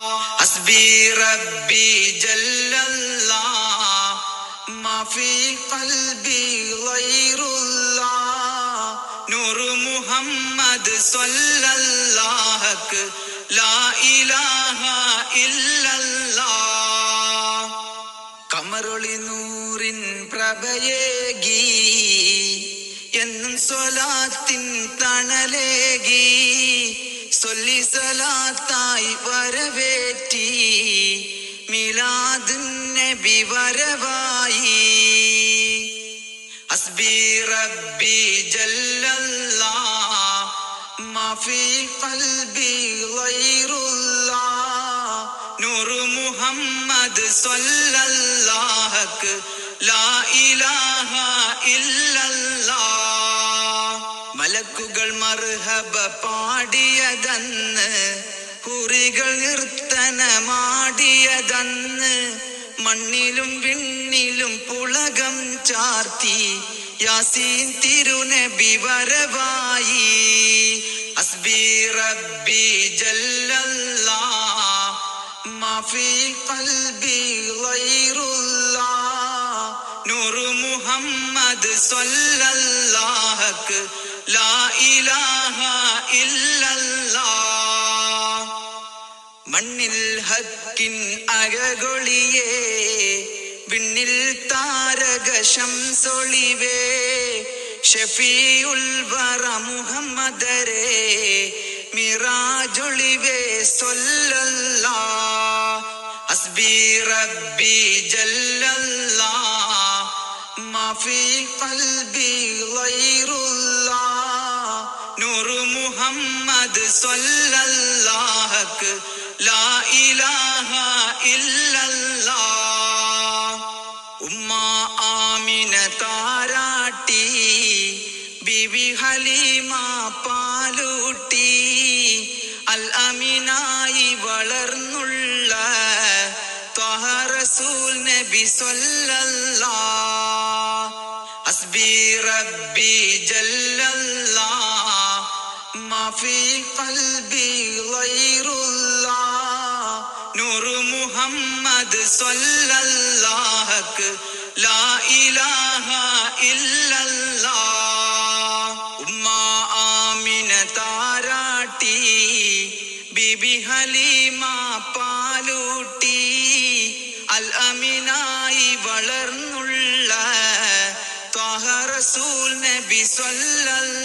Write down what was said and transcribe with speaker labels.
Speaker 1: حسبي ربي جل الله ما في قلبي غير الله نور محمد صلى الله لا إله إلا الله കമറൊളി നൂറിൻ പ്രഭയേകി എന്നും സ്വലാത്തിൻ سلا تائی வரவேற்றி ميلاد النبي ورباي حسبي جل الله ما في قلبي غير الله نور محمد لا മലക്കുകൾ മർഹബ പാടിയതന്ന് കുറികൾ നിർത്തനമാടിയതന്ന് മണ്ണിലും വിണ്ണിലും പുളകം ചാർത്തി യാസീൻ തിരുനബി വരവായി. അസ്ബി റബ്ബി ജല്ലല്ലാ മാഫി ഖൽബി ഗൈറുല്ലാ. മുഹമ്മദ് സ്വല്ലല്ലാഹക്ക് മണ്ണിൽ ഹക്കിൻ അകകൊളിയേ വിണ്ണിൽ താരക ശംസൊളിവേ ഷഫീഉൽ വറ മുഹമ്മദരേ മിറാജൊളിവേ സൊല്ലല്ലാ ഹസ്ബി റബ്ബി ജല്ലല്ലാ മാഫി ഖൽബി മുഹമ്മദ് സൊല്ലാഹക്ക് ലാ ഇലാഹ ഇല്ലല്ലാ ഉമ്മ ആമിന താരാട്ടി ബിബി ഹലീമ പാലൂട്ടി അൽ അമിനായി വളർന്നുള്ള റസൂൽ നബി സൊല്ലല്ലാ അസ്ബി റബ്ബി ജല്ലല്ലാ في قلبي غير الله نور محمد صلى الله لا إله إلا الله ഉമ്മ ആമിന താരാട്ടി ബിബി ഹലീമ പാലൂട്ടി അൽ അമിനായി വളർന്നുള്ള ത്വഹ റസൂൽ നബി സല്ലല്ലാ